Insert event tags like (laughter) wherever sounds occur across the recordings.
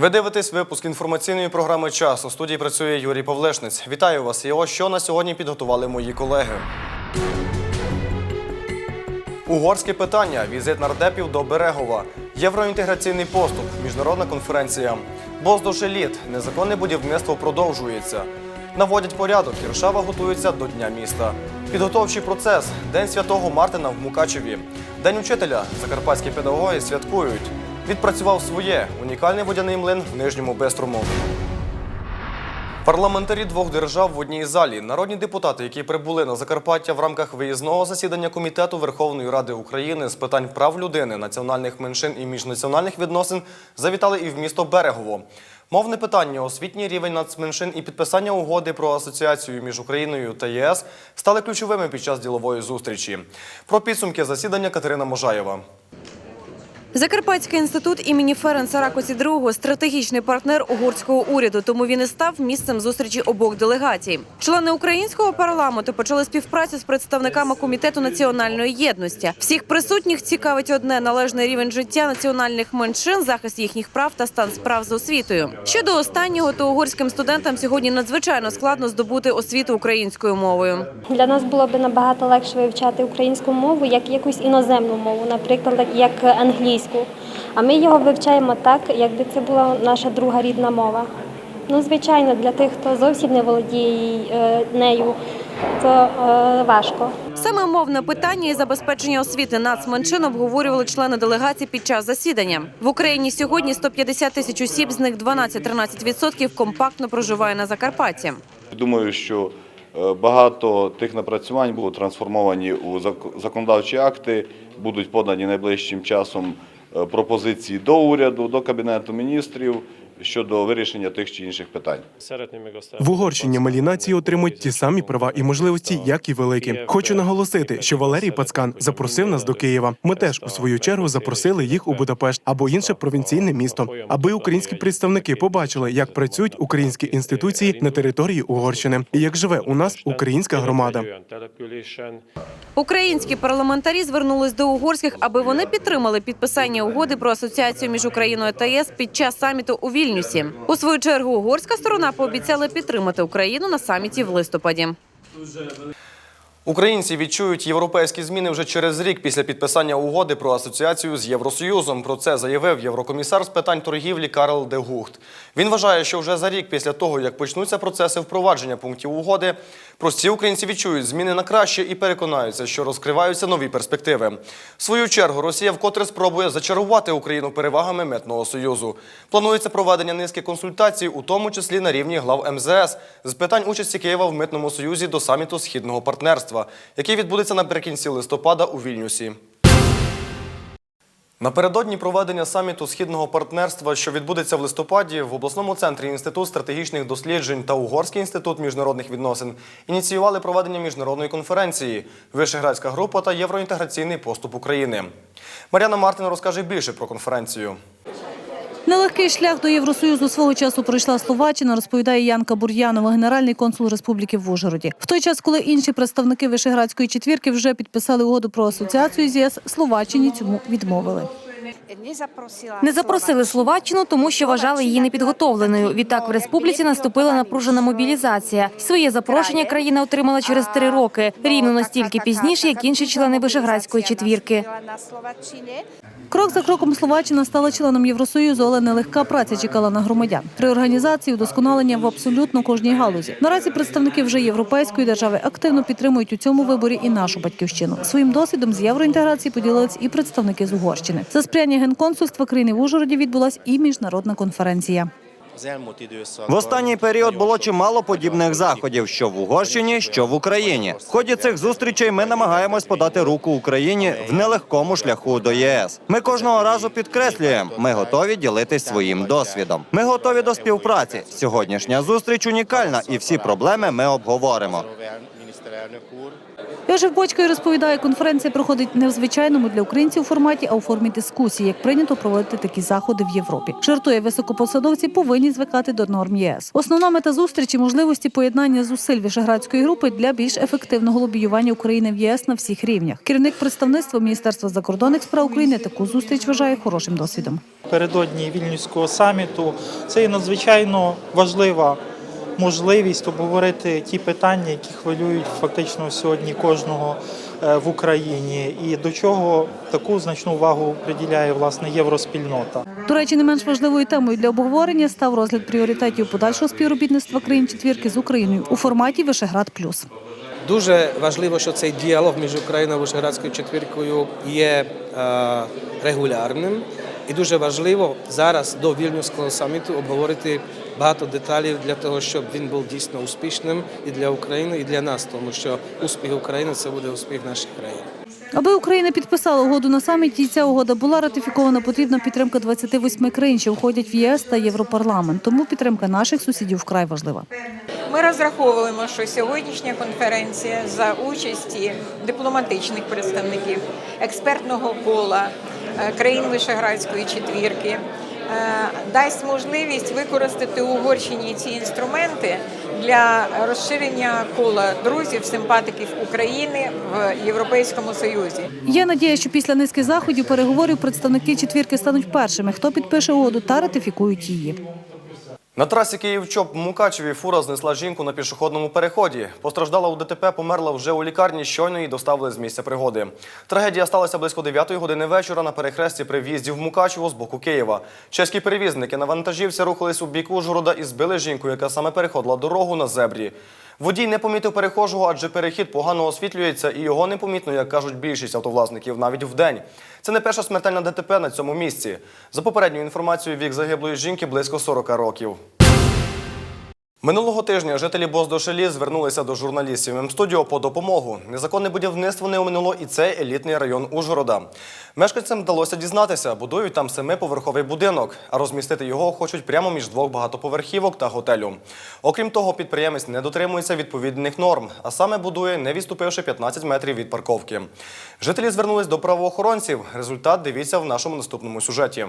Ви дивитесь випуск інформаційної програми Час. У студії працює Юрій Павлешниць. Вітаю вас. І ось що на сьогодні підготували мої колеги. Угорське питання. Візит нардепів до Берегова. Євроінтеграційний поступ. Міжнародна конференція. Боздовж еліт. Незаконне будівництво продовжується. Наводять порядок. Іршава готується до Дня міста. Підготовчий процес. День святого Мартина в Мукачеві. День учителя. Закарпатські педагоги святкують. Відпрацював своє унікальний водяний млин в Нижньому Бестрому. Парламентарі двох держав в одній залі. Народні депутати, які прибули на Закарпаття в рамках виїзного засідання Комітету Верховної Ради України з питань прав людини, національних меншин і міжнаціональних відносин, завітали і в місто Берегово. Мовне питання, освітній рівень нацменшин і підписання угоди про асоціацію між Україною та ЄС стали ключовими під час ділової зустрічі. Про підсумки засідання Катерина Можаєва. Закарпатський інститут імені Ференца Ракоці II – стратегічний партнер угорського уряду, тому він і став місцем зустрічі обох делегацій. Члени українського парламенту почали співпрацю з представниками комітету національної єдності. Всіх присутніх цікавить одне належний рівень життя національних меншин, захист їхніх прав та стан справ з освітою. Щодо останнього, то угорським студентам сьогодні надзвичайно складно здобути освіту українською мовою. Для нас було б набагато легше вивчати українську мову як якусь іноземну мову, наприклад, як англійську. А ми його вивчаємо так, якби це була наша друга рідна мова. Ну, звичайно, для тих, хто зовсім не володіє е, нею, то е, важко. Саме мовне питання і забезпечення освіти нацменшин обговорювали члени делегації під час засідання. В Україні сьогодні 150 тисяч осіб, з них 12-13% компактно проживає на Закарпатті. Думаю, що е, багато тих напрацювань будуть трансформовані у зак- законодавчі акти, будуть подані найближчим часом пропозиції до уряду, до кабінету міністрів щодо вирішення тих чи інших питань. В Угорщині малі нації отримують ті самі права і можливості, як і великі. Хочу наголосити, що Валерій Пацкан запросив нас до Києва. Ми теж у свою чергу запросили їх у Будапешт або інше провінційне місто, аби українські представники побачили, як працюють українські інституції на території Угорщини і як живе у нас українська громада. Українські парламентарі звернулись до угорських, аби вони підтримали підписання угоди про асоціацію між Україною та ЄС під час саміту у Вільнюсі. У свою чергу угорська сторона пообіцяла підтримати Україну на саміті в листопаді. Українці відчують європейські зміни вже через рік після підписання угоди про асоціацію з Євросоюзом. Про це заявив єврокомісар з питань торгівлі Карл Дегухт. Він вважає, що вже за рік після того, як почнуться процеси впровадження пунктів угоди, прості українці відчують зміни на краще і переконаються, що розкриваються нові перспективи. В свою чергу Росія вкотре спробує зачарувати Україну перевагами митного союзу. Планується проведення низки консультацій, у тому числі на рівні глав МЗС, з питань участі Києва в митному союзі до саміту східного партнерства, який відбудеться наприкінці листопада у Вільнюсі. Напередодні проведення саміту східного партнерства, що відбудеться в листопаді, в обласному центрі Інститут стратегічних досліджень та Угорський інститут міжнародних відносин ініціювали проведення міжнародної конференції Вишеградська група та євроінтеграційний поступ України. Мар'яна Мартин розкаже більше про конференцію. Нелегкий шлях до Євросоюзу свого часу пройшла Словаччина, розповідає Янка Бур'янова, генеральний консул Республіки в Ужгороді. В той час, коли інші представники Вишеградської четвірки вже підписали угоду про асоціацію з ЄС, Словаччині цьому відмовили. Не запросили Словаччину, тому що вважали її непідготовленою. Відтак в республіці наступила напружена мобілізація. Своє запрошення країна отримала через три роки, рівно настільки пізніше, як інші члени Вишеградської четвірки. Крок за кроком Словаччина стала членом Євросоюзу, але нелегка праця чекала на громадян. Реорганізації, удосконалення в абсолютно кожній галузі. Наразі представники вже європейської держави активно підтримують у цьому виборі і нашу батьківщину. Своїм досвідом з євроінтеграції поділились і представники з Угорщини. За сприяння генконсульства країни в Ужгороді відбулась і міжнародна конференція. В останній період було чимало подібних заходів, що в Угорщині, що в Україні. В ході цих зустрічей ми намагаємось подати руку Україні в нелегкому шляху до ЄС. Ми кожного разу підкреслюємо, ми готові ділитись своїм досвідом. Ми готові до співпраці. Сьогоднішня зустріч унікальна, і всі проблеми ми обговоримо. Йожик Бочка розповідає, конференція проходить не в звичайному для українців форматі, а у формі дискусії, як прийнято проводити такі заходи в Європі. Жартує, високопосадовці повинні звикати до норм ЄС. Основна мета зустрічі можливості поєднання зусиль Вишеградської групи для більш ефективного лобіювання України в ЄС на всіх рівнях. Керівник представництва Міністерства закордонних справ України таку зустріч вважає хорошим досвідом. Передодні вільнюського саміту це є надзвичайно важлива можливість обговорити ті питання, які хвилюють фактично сьогодні кожного е, в Україні, і до чого таку значну увагу приділяє власне євроспільнота. До речі, не менш важливою темою для обговорення став розгляд пріоритетів подальшого співробітництва країн четвірки з Україною у форматі Вишеград Плюс. Дуже важливо, що цей діалог між Україною і Вишеградською четвіркою є е, регулярним. І дуже важливо зараз до вільнюського саміту обговорити багато деталей для того, щоб він був дійсно успішним і для України, і для нас, тому що успіх України це буде успіх наших країн. Аби Україна підписала угоду на саміті, ця угода була ратифікована, потрібна підтримка 28 країн, що входять в ЄС та Європарламент. Тому підтримка наших сусідів вкрай важлива. Ми розраховуємо, що сьогоднішня конференція за участі дипломатичних представників експертного кола е, країн Вишеградської четвірки е, дасть можливість використати Угорщині ці інструменти для розширення кола друзів, симпатиків України в Європейському Союзі. Є надія, що після низки заходів переговорів представники четвірки стануть першими, хто підпише угоду та ратифікують її. На трасі Київ-Чоп Мукачеві фура знесла жінку на пішохідному переході. Постраждала у ДТП, померла вже у лікарні, щойно її доставили з місця пригоди. Трагедія сталася близько 9 години вечора на перехресті при в'їзді в Мукачево з боку Києва. Чеські перевізники на вантажівці рухались у бік Ужгорода і збили жінку, яка саме переходила дорогу на зебрі. Водій не помітив перехожого, адже перехід погано освітлюється і його не помітно, як кажуть більшість автовласників, навіть вдень. Це не перша смертельна ДТП на цьому місці. За попередньою інформацією, вік загиблої жінки близько 40 років. Минулого тижня жителі Боздошелі звернулися до журналістів М-студіо по допомогу. Незаконне будівництво не оминуло і цей елітний район Ужгорода. Мешканцям вдалося дізнатися, будують там семиповерховий будинок, а розмістити його хочуть прямо між двох багатоповерхівок та готелю. Окрім того, підприємець не дотримується відповідних норм, а саме будує, не відступивши 15 метрів від парковки. Жителі звернулись до правоохоронців. Результат дивіться в нашому наступному сюжеті.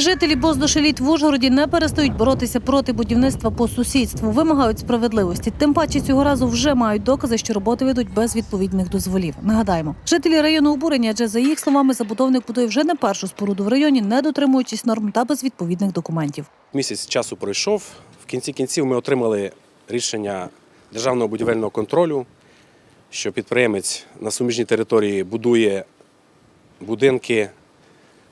Жителі Боздошеліт в Ужгороді не перестають боротися проти будівництва по сусідству, вимагають справедливості. Тим паче цього разу вже мають докази, що роботи ведуть без відповідних дозволів. Нагадаємо, жителі району обурені, адже за їх словами, забудовник будує вже не першу споруду в районі, не дотримуючись норм та без відповідних документів. Місяць часу пройшов. В кінці кінців ми отримали рішення державного будівельного контролю, що підприємець на суміжній території будує будинки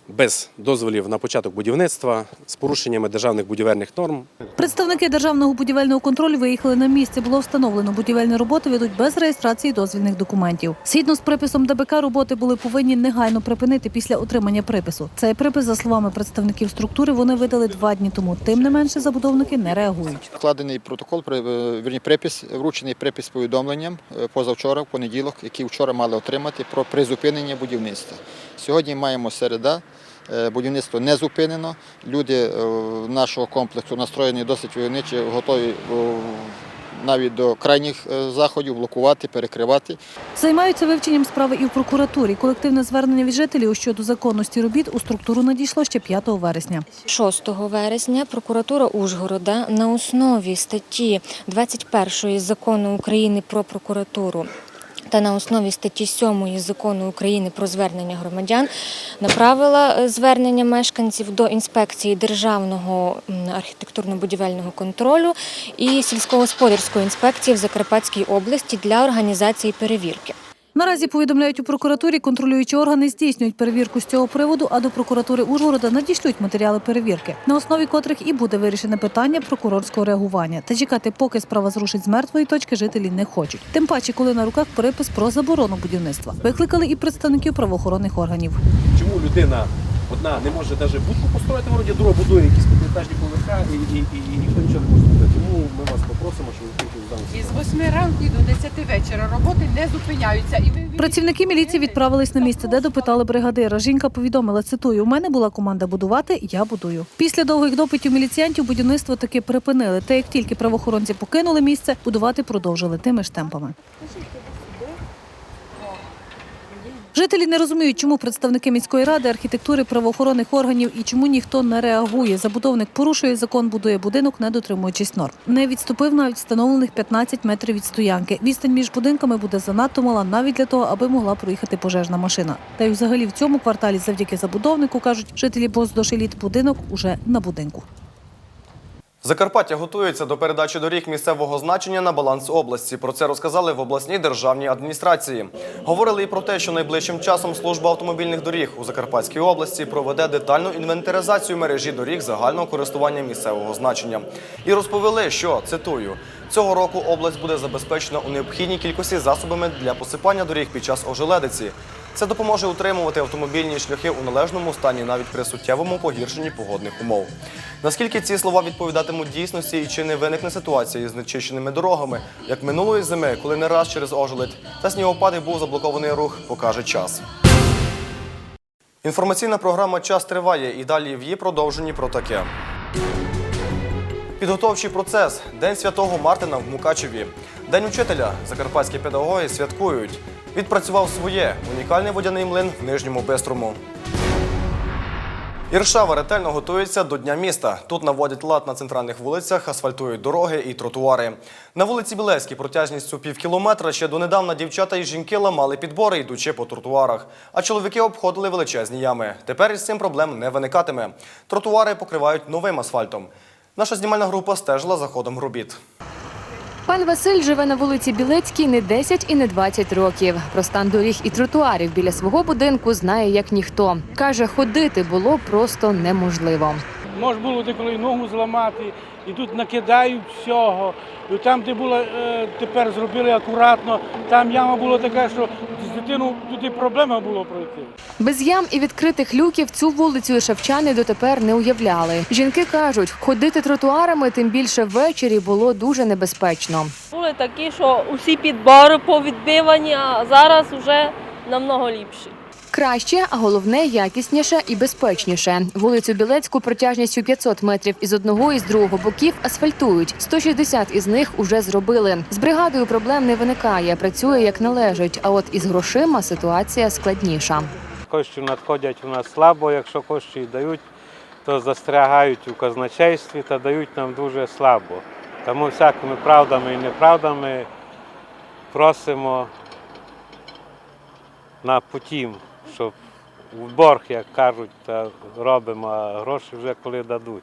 без дозволів на початок будівництва з порушеннями державних будівельних норм. Представники державного будівельного контролю виїхали на місце. Було встановлено, будівельні роботи ведуть без реєстрації дозвільних документів. Згідно з приписом ДБК, роботи були повинні негайно припинити після отримання припису. Цей припис, за словами представників структури, вони видали два дні тому. Тим не менше, забудовники не реагують. Складений протокол, при- е, вірні припис, вручений припис з повідомленням е, позавчора, в понеділок, який вчора мали отримати про призупинення будівництва. Сьогодні маємо середа. Е, Будівництво не зупинено. Люди е, нашого комплексу настроєні досить войовничі, готові е, навіть до крайніх заходів блокувати, перекривати. Займаються вивченням справи і в прокуратурі. Колективне звернення від жителів щодо законності робіт у структуру надійшло ще 5 вересня. 6 вересня прокуратура Ужгорода на основі статті 21 закону України про прокуратуру та на основі статті 7 закону України про звернення громадян направила е, звернення мешканців до інспекції державного архітектурно-будівельного контролю і сільськогосподарської інспекції в Закарпатській області для організації перевірки. Наразі повідомляють у прокуратурі, контролюючі органи здійснюють перевірку з цього приводу, а до прокуратури Ужгорода надішлють матеріали перевірки, на основі котрих і буде вирішене питання прокурорського реагування. Та чекати, поки справа зрушить з мертвої точки, жителі не хочуть. Тим паче, коли на руках перепис про заборону будівництва. Викликали і представників правоохоронних органів. Чому людина одна не може навіть будку построїти в городі, друга будує якісь п'ятиэтажні поверха і, і, і, і ніхто нічого не може зробити. Тому ми вас попросимо, щоб ви тільки Із 8 ранку і до 10 вечора роботи не зупиняються. І ви Працівники міліції відправились на місце, де допитали бригадира. Жінка повідомила, цитую, у мене була команда будувати, я будую. Після довгих допитів міліціянтів будівництво таки припинили. Та як тільки правоохоронці покинули місце, будувати продовжили тими ж темпами. Жителі не розуміють, чому представники міської ради, архітектури, правоохоронних органів і чому ніхто не реагує. Забудовник порушує закон, будує будинок, не дотримуючись норм. Не відступив навіть встановлених 15 метрів від стоянки. Відстань між будинками буде занадто мала навіть для того, аби могла проїхати пожежна машина. Та й взагалі в цьому кварталі, завдяки забудовнику, кажуть жителі Боздошеліт, будинок уже на будинку. Закарпаття готується до передачі доріг місцевого значення на баланс області. Про це розказали в обласній державній адміністрації. Говорили і про те, що найближчим часом служба автомобільних доріг у Закарпатській області проведе детальну інвентаризацію мережі доріг загального користування місцевого значення. І розповіли, що цитую. Цього року область буде забезпечена у необхідній кількості засобами для посипання доріг під час ожеледиці. Це допоможе утримувати автомобільні шляхи у належному стані навіть при суттєвому погіршенні погодних умов. Наскільки ці слова відповідатимуть дійсності і чи не виникне ситуація із нечищеними дорогами, як минулої зими, коли не раз через ожеледь та снігопади був заблокований рух, покаже час. Інформаційна програма Час триває і далі в її продовженні про таке. Підготовчий процес День святого Мартина в Мукачеві. День учителя. Закарпатські педагоги святкують. Відпрацював своє унікальний водяний млин в Нижньому Бистрому. Іршава ретельно готується до Дня міста. Тут наводять лад на центральних вулицях, асфальтують дороги і тротуари. На вулиці Білецькій протяжністю пів кілометра ще донедавна дівчата і жінки ламали підбори, йдучи по тротуарах. А чоловіки обходили величезні ями. Тепер із цим проблем не виникатиме. Тротуари покривають новим асфальтом. Наша знімальна група стежила за ходом робіт. Пан Василь живе на вулиці Білецькій не 10 і не 20 років. Про стан доріг і тротуарів біля свого будинку знає як ніхто. Каже, ходити було просто неможливо. Може було деколи ногу зламати, і тут накидають всього. І там, де було е, тепер зробили акуратно, там яма була така, що дитину туди проблема було пройти. Без ям і відкритих люків цю вулицю шевчани дотепер не уявляли. Жінки кажуть, ходити тротуарами, тим більше ввечері, було дуже небезпечно. Були такі, що усі підбори повідбивані, а зараз вже намного ліпші. Краще, а головне якісніше і безпечніше. Вулицю Білецьку протяжністю 500 метрів із одного і з другого боків асфальтують. 160 із них уже зробили. З бригадою проблем не виникає, працює як належить. А от із грошима ситуація складніша. Коштів надходять у нас слабо, якщо кошти дають, то застрягають у казначействі та дають нам дуже слабо. Тому всякими правдами і неправдами просимо на потім, щоб в борг, як кажуть, та робимо, а гроші вже коли дадуть.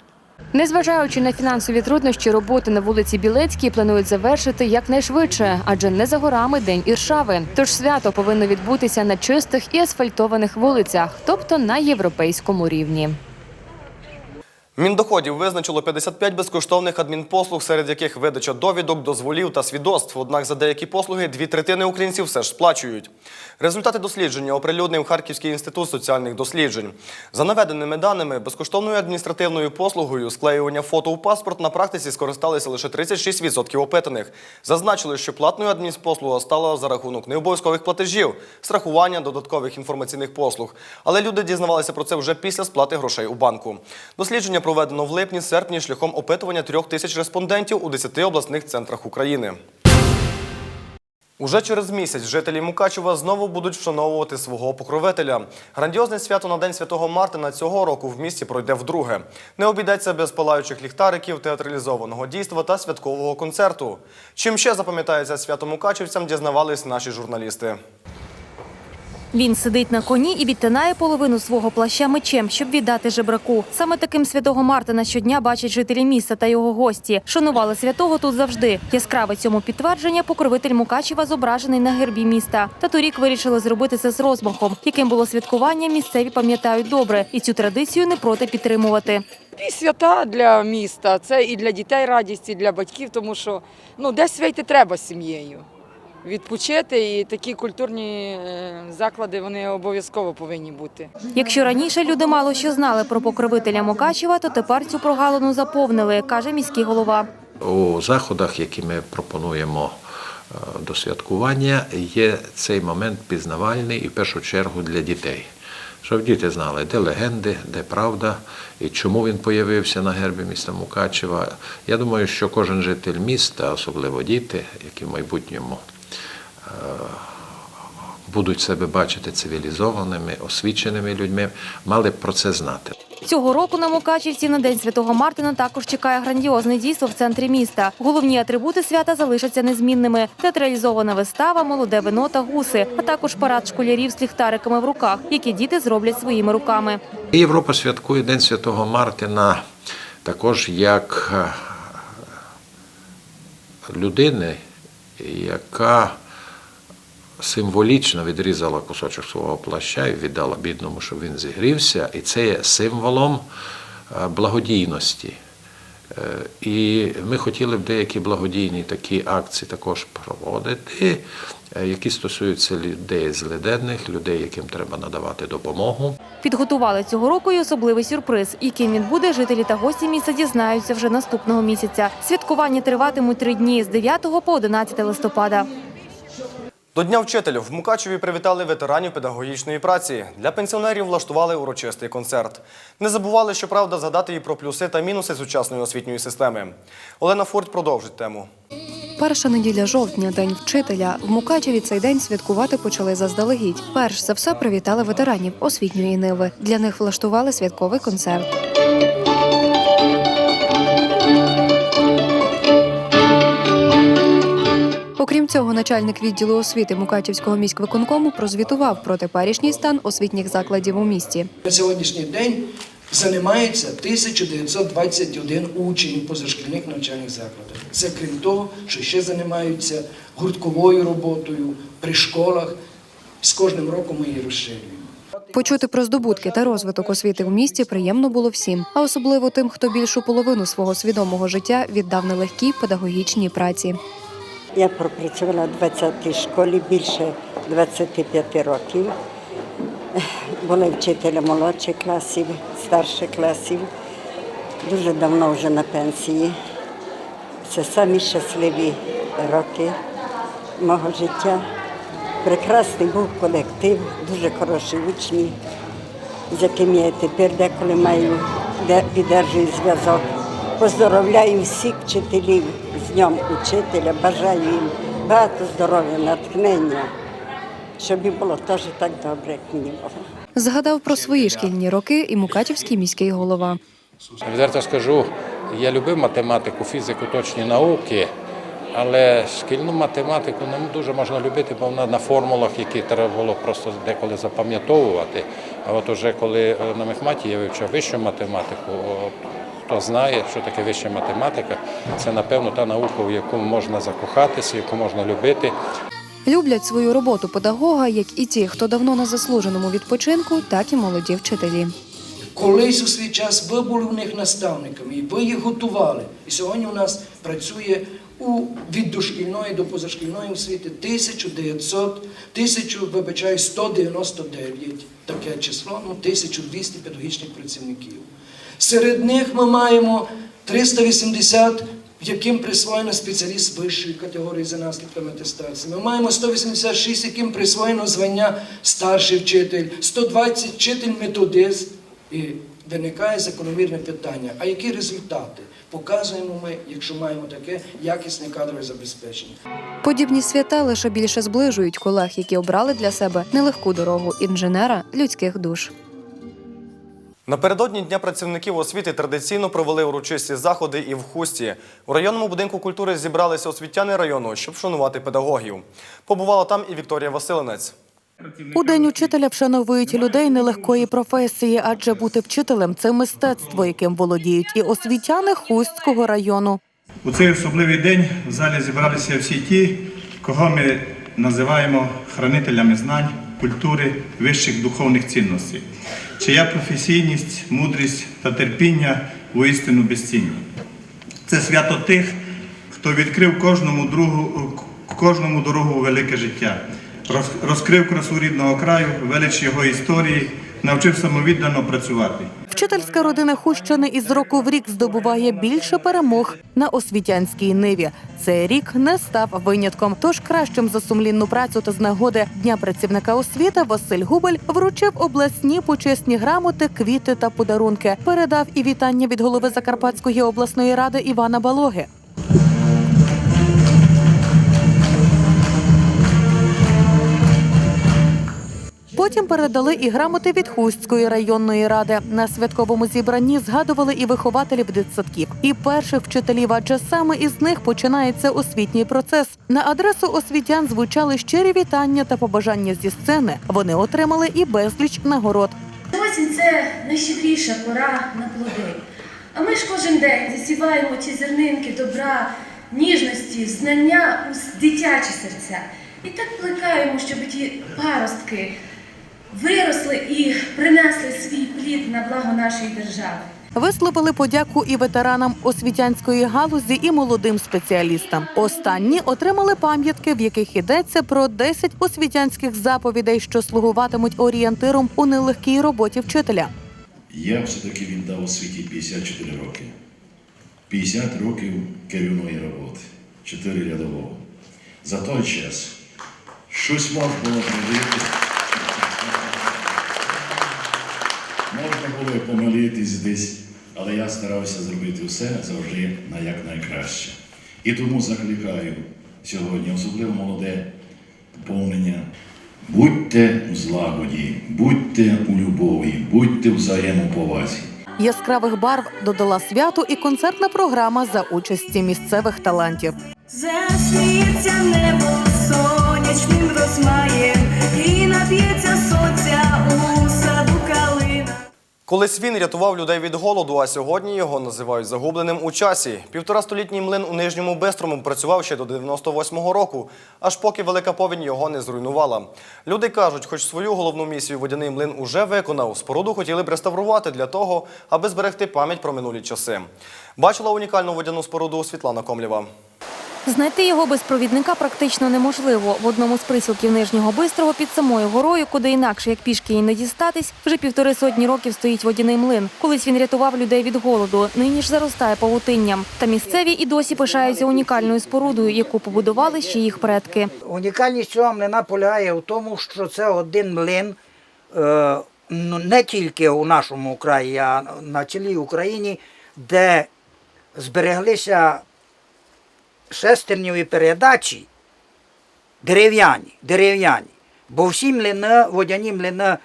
Незважаючи на фінансові труднощі, роботи на вулиці Білецькій планують завершити якнайшвидше, адже не за горами день Іршави. Тож свято повинно відбутися на чистих і асфальтованих вулицях, тобто на європейському рівні. Міндоходів визначило 55 безкоштовних адмінпослуг, серед яких видача довідок, дозволів та свідоцтв. Однак за деякі послуги дві третини українців все ж сплачують. Результати дослідження оприлюднив Харківський інститут соціальних досліджень. За наведеними даними, безкоштовною адміністративною послугою склеювання фото у паспорт на практиці скористалися лише 36% опитаних. Зазначили, що платною адмінпослуга стала за рахунок необов'язкових платежів, страхування додаткових інформаційних послуг. Але люди дізнавалися про це вже після сплати грошей у банку. Дослідження проведено в липні-серпні шляхом опитування трьох тисяч респондентів у 10 обласних центрах України. Уже через місяць жителі Мукачева знову будуть вшановувати свого покровителя. Грандіозне свято на День Святого Мартина цього року в місті пройде вдруге. Не обійдеться без палаючих ліхтариків, театралізованого дійства та святкового концерту. Чим ще запам'ятається свято мукачевцям, дізнавались наші журналісти. Він сидить на коні і відтинає половину свого плаща мечем, щоб віддати жебраку. Саме таким святого Мартина щодня бачать жителі міста та його гості. Шанували святого тут завжди. Яскраве цьому підтвердження покровитель Мукачева зображений на гербі міста. Та торік вирішили зробити це з розмахом, яким було святкування. Місцеві пам'ятають добре, і цю традицію не проти підтримувати. І свята для міста, це і для дітей радість, і для батьків, тому що ну, десь вийти треба з сім'єю. Відпочити і такі культурні е, заклади вони обов'язково повинні бути. Якщо раніше люди мало що знали про покровителя Мукачева, то тепер цю прогалину заповнили, каже міський голова. У заходах, які ми пропонуємо е, до святкування, є цей момент пізнавальний і в першу чергу для дітей. Щоб діти знали, де легенди, де правда і чому він появився на гербі міста Мукачева. Я думаю, що кожен житель міста, особливо діти, які в майбутньому будуть себе бачити цивілізованими, освіченими людьми, мали б про це знати. Цього року на Мукачівці на День Святого Мартина також чекає грандіозне дійство в центрі міста. Головні атрибути свята залишаться незмінними: театралізована вистава, молоде вино та гуси, а також парад школярів з ліхтариками в руках, які діти зроблять своїми руками. Європа святкує День Святого Мартина також як е, людини, яка символічно відрізала кусочок свого плаща і віддала бідному, щоб він зігрівся. І це є символом е, благодійності. Е, І ми хотіли б деякі благодійні такі акції також проводити, е, які стосуються людей злиденних, людей, яким треба надавати допомогу. Підготували цього року і особливий сюрприз, яким він буде. Жителі та гості міста дізнаються вже наступного місяця. Святкування триватимуть три дні з 9 по 11 листопада. До Дня вчителів в Мукачеві привітали ветеранів педагогічної праці. Для пенсіонерів влаштували урочистий концерт. Не забували, щоправда, згадати і про плюси та мінуси сучасної освітньої системи. Олена Форт продовжить тему. Перша неділя жовтня, день вчителя. В Мукачеві цей день святкувати почали заздалегідь. Перш за все привітали ветеранів освітньої ниви. Для них влаштували святковий концерт. Окрім цього, начальник відділу освіти Мукачівського міськвиконкому прозвітував про теперішній стан освітніх закладів у місті. На сьогоднішній день займається 1921 учень позашкільних навчальних закладах. Це крім того, що ще займаються гуртковою роботою при школах. З кожним роком ми її розширюємо. Почути про здобутки та розвиток освіти в місті приємно було всім, а особливо тим, хто більшу половину свого свідомого життя віддав нелегкій педагогічній праці. Я пропрацювала в 20-й школі більше 25 років. Була вчителем молодших класів, старших класів. Дуже давно вже на пенсії. Це самі щасливі роки мого життя. Прекрасний був колектив, дуже хороші учні, з якими я тепер деколи маю де піддержую зв'язок. Поздоровляю всіх вчителів Днем учителя, бажаю їм багато здоров'я, натхнення, щоб їм було теж так добре, як мені було. Згадав про свої шкільні роки і Мукачівський міський голова. Відверто скажу, я любив математику, фізику, точні науки, але шкільну математику не дуже можна любити, бо вона на формулах, які треба було просто деколи запам'ятовувати. А от уже коли на мехматі я вивчав вищу математику, хто знає, що таке вища математика, це напевно та наука, в яку можна закохатися, яку можна любити. Люблять свою роботу педагога, як і ті, хто давно на заслуженому відпочинку, так і молоді вчителі. Колись у свій час ви були в них наставниками, і ви їх готували. І сьогодні у нас працює у від дошкільної до позашкільної освіти 1900, 1000, вибачаю, 199 таке число, ну 1200 педагогічних працівників. Серед них ми маємо 380, яким присвоєно спеціаліст вищої категорії за наслідками атестації. Ми маємо 186, яким присвоєно звання старший вчитель, 120 вчитель методист. І виникає закономірне питання: а які результати показуємо ми, якщо маємо таке якісне кадрове забезпечення? Подібні свята лише більше зближують колег, які обрали для себе нелегку дорогу інженера людських душ. Напередодні Дня працівників освіти традиційно провели урочисті заходи і в Хусті. У районному будинку культури зібралися освітяни району, щоб вшанувати педагогів. Побувала там і Вікторія Василинець. У день учителя вшановують людей нелегкої професії, адже бути вчителем це мистецтво, яким володіють і освітяни Хустського району. У цей особливий день в залі зібралися всі ті, кого ми називаємо хранителями знань, культури, вищих духовних цінностей, чия професійність, мудрість та терпіння воістину безцінні. Це свято тих, хто відкрив кожному другу, кожному дорогу велике життя, розкрив красу рідного краю, велич його історії, навчив самовіддано працювати. Вчительська родина Хущини із року в рік здобуває більше перемог на освітянській ниві. Цей рік не став винятком. Тож кращим за сумлінну працю та з нагоди Дня працівника освіти Василь Губель вручив обласні почесні грамоти, квіти та подарунки. Передав і вітання від голови Закарпатської обласної ради Івана Балоги. Потім передали і грамоти від Хустської районної ради. На святковому зібранні згадували і вихователів дитсадків, і перших вчителів, адже саме із них починається освітній процес. На адресу освітян звучали щирі вітання та побажання зі сцени. Вони отримали і безліч нагород. Осінь це найщедріша пора на плоди. А ми ж кожен день засіваємо ті зернинки добра, ніжності, знання у дитячі серця. І так плекаємо, щоб ті паростки виросли і принесли свій плід на благо нашої держави. Висловили подяку і ветеранам освітянської галузі, і молодим спеціалістам. Останні отримали пам'ятки, в яких йдеться про 10 освітянських заповідей, що слугуватимуть орієнтиром у нелегкій роботі вчителя. Я все-таки віддав освіті 54 роки. 50 років керівної роботи, 4 рядового. За той час щось можна було зробити. Було помилитись десь, але я старався зробити все завжди на якнайкраще. І тому закликаю сьогодні, особливо молоде поповнення. Будьте у злагоді, будьте у любові, будьте в взаємоповазі. Яскравих барв додала святу і концертна програма за участі місцевих талантів. Засміється небо сонячним розмаєм і нап'ється сонця у. Колись він рятував людей від голоду, а сьогодні його називають загубленим у часі. Півторастолітній млин у Нижньому Бистрому працював ще до 98-го року, аж поки велика повінь його не зруйнувала. Люди кажуть, хоч свою головну місію водяний млин уже виконав, споруду хотіли б реставрувати для того, аби зберегти пам'ять про минулі часи. Бачила унікальну водяну споруду Світлана Комлєва. Знайти його без провідника практично неможливо. В одному з присілків Нижнього Бистрого під самою горою, куди інакше як пішки і не дістатись, вже півтори сотні років стоїть водяний млин. Колись він рятував людей від голоду, нині ж заростає павутинням. Та місцеві і досі пишаються унікальною спорудою, яку побудували ще їх предки. Унікальність цього млина полягає в тому, що це один млин е, ну, не тільки у нашому краї, а на цілій Україні, де збереглися шестерневі передачі дерев'яні, дерев'яні. Бо всі млини, водяні млини е,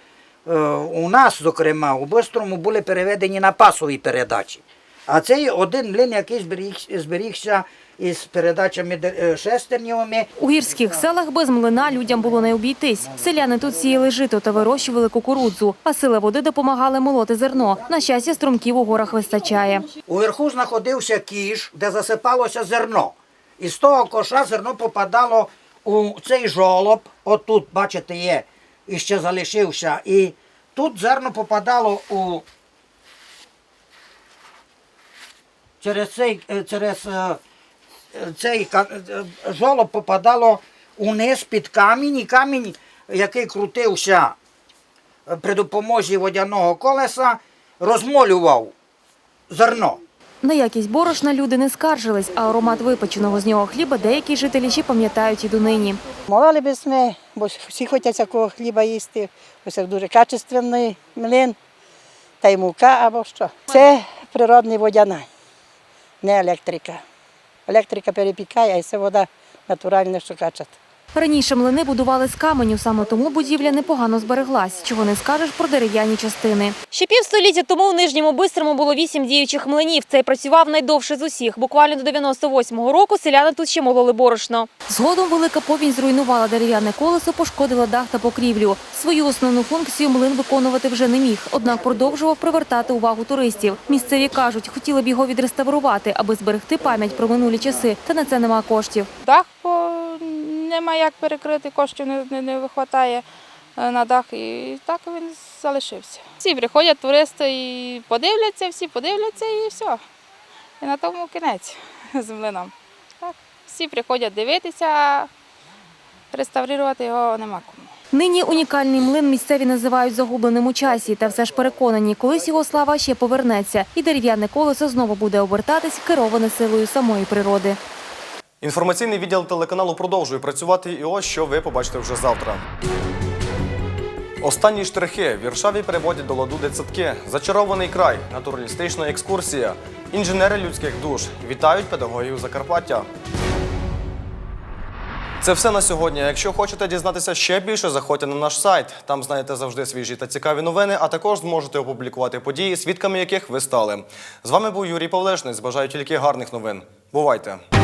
у нас, зокрема, у Бистрому були переведені на пасові передачі. А цей один млин, який зберіг, зберігся із передачами е. У гірських селах без млина людям було не обійтись. Селяни тут сіяли жито та вирощували кукурудзу, а сили води допомагали молоти зерно. На щастя, струмків у горах вистачає. Уверху знаходився кіш, де засипалося зерно. І з того коша зерно попадало у цей жолоб. Отут, бачите, є, і ще залишився. І тут зерно попадало у через цей, е, через е, цей е, жолоб попадало униз під камінь, і камінь, який крутився при допомозі водяного колеса, розмолював зерно. На якість борошна люди не скаржились, а аромат випеченого з нього хліба деякі жителі ще пам'ятають і донині. Молили би ми, бо всі хочуть такого хліба їсти. Ось дуже качественний млин, та й мука або що. Це природний водяна, не електрика. Електрика перепікає, а це вода натуральна, що качать. Раніше млини будували з каменю, саме тому будівля непогано збереглась, чого не скажеш про дерев'яні частини. Ще півстоліття тому у Нижньому Бистрому було вісім діючих млинів. Цей працював найдовше з усіх. Буквально до 98-го року селяни тут ще мололи борошно. Згодом велика повінь зруйнувала дерев'яне колесо, пошкодила дах та покрівлю. Свою основну функцію млин виконувати вже не міг, однак продовжував привертати увагу туристів. Місцеві кажуть, хотіли б його відреставрувати, аби зберегти пам'ять про минулі часи, та на це нема коштів. Дах. Нема як перекрити, коштів не, не, не вистачає на дах, і так він залишився. Всі приходять туристи і подивляться, всі подивляться і все. І на тому кінець (laughs) з млином. Так. Всі приходять дивитися, реставрувати його нема кому. Нині унікальний млин місцеві називають загубленим у часі, та все ж переконані, колись його слава ще повернеться, і дерев'яне колесо знову буде обертатись, кероване силою самої природи. Інформаційний відділ телеканалу продовжує працювати, і ось що ви побачите вже завтра. Останні штрихи в Віршаві переводять до ладу дитсадки. Зачарований край, натуралістична екскурсія, інженери людських душ вітають педагогів Закарпаття. Це все на сьогодні. Якщо хочете дізнатися ще більше, заходьте на наш сайт. Там знайдете завжди свіжі та цікаві новини, а також зможете опублікувати події, свідками яких ви стали. З вами був Юрій Павлешний. Бажаю тільки гарних новин. Бувайте!